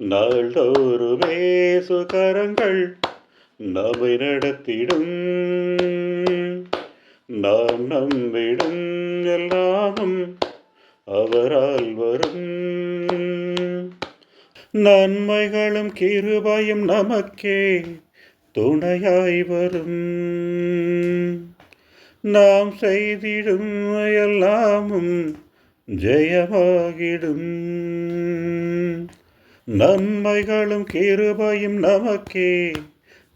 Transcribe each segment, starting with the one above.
நாள்தோறுமே சுகரங்கள் நம்மை நடத்திடும். நாம் நம்பிடும் எல்லாமும் அவரால் வரும். நன்மைகளும் கிருபையும் நமக்கே துணையாய் வரும். நாம் செய்திடும் எல்லாமும் ஜெயமாகிடும். நன்மைகளும் கிருபையும் நமக்கே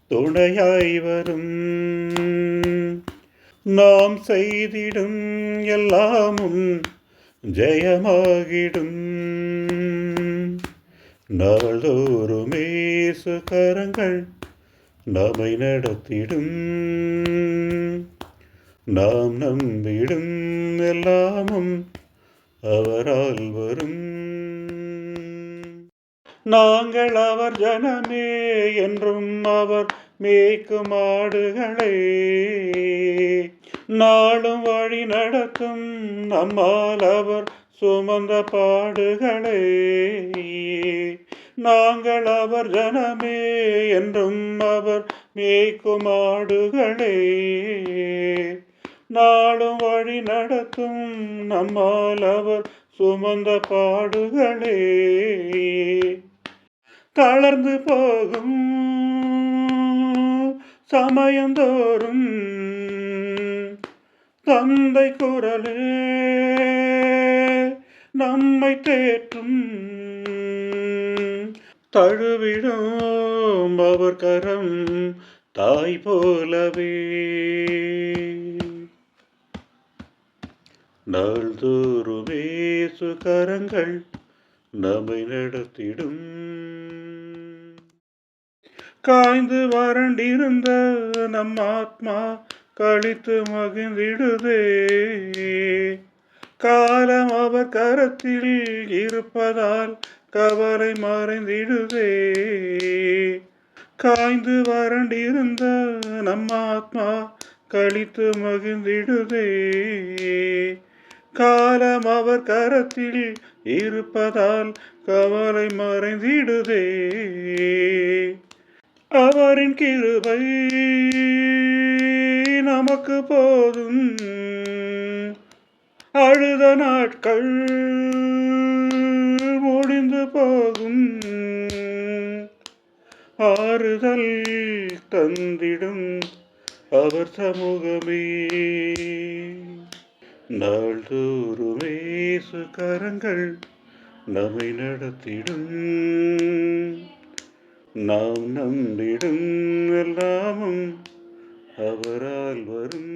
துணையாய் வரும். நாம் செய்திடும் எல்லாமும் ஜெயமாகிடும். நாள்தோறுமே சுகரங்கள் நம்மை நடத்திடும். நாம் நம்பிடும் எல்லாமும் அவரால் வரும். நாங்கள் அவர் ஜனமே என்றும் அவர் மேய்க்கும் ஆடுகளே. நாளும் வழி நடத்தும் நம்மால் அவர் சுமந்த பாடுகளே. நாங்கள் அவர் ஜனமே என்றும் அவர் மேய்க்கும் ஆடுகளே. நாளும் வழி நடத்தும் நம்மால் அவர் சுமந்த பாடுகளே. தளர்ந்து போகும் சமயந்தோறும். தந்தை குரலே நம்மை தேற்றும். தழுவிடும் அவர் கரம் தாய் போலவே. நாள்தோறும் சுகரங்கள் நம்மை நடத்திடும். காய்ந்து வறண்டிருந்த நம் ஆத்மா கழித்து மகிழ்ந்திடுதே. காலம் அவர் கரத்தில் இருப்பதால் கவலை மறைந்திடுதே. காய்ந்து வறண்டிருந்த நம் ஆத்மா கழித்து மகிழ்ந்திடுதே. காலம் அவர் கரத்தில் இருப்பதால் கவலை மறைந்திடுதே. அவரின் கிருபை நமக்கு போதும். அழுத நாட்கள் முடிந்து போகும். ஆறுதல் தந்திடும் அவர் சமூகமே. நாள்தோறுமே சுகரங்கள் நம்மை நடத்திடும். நாம் நம்பிடும் எல்லாமும் அவரால் வரும்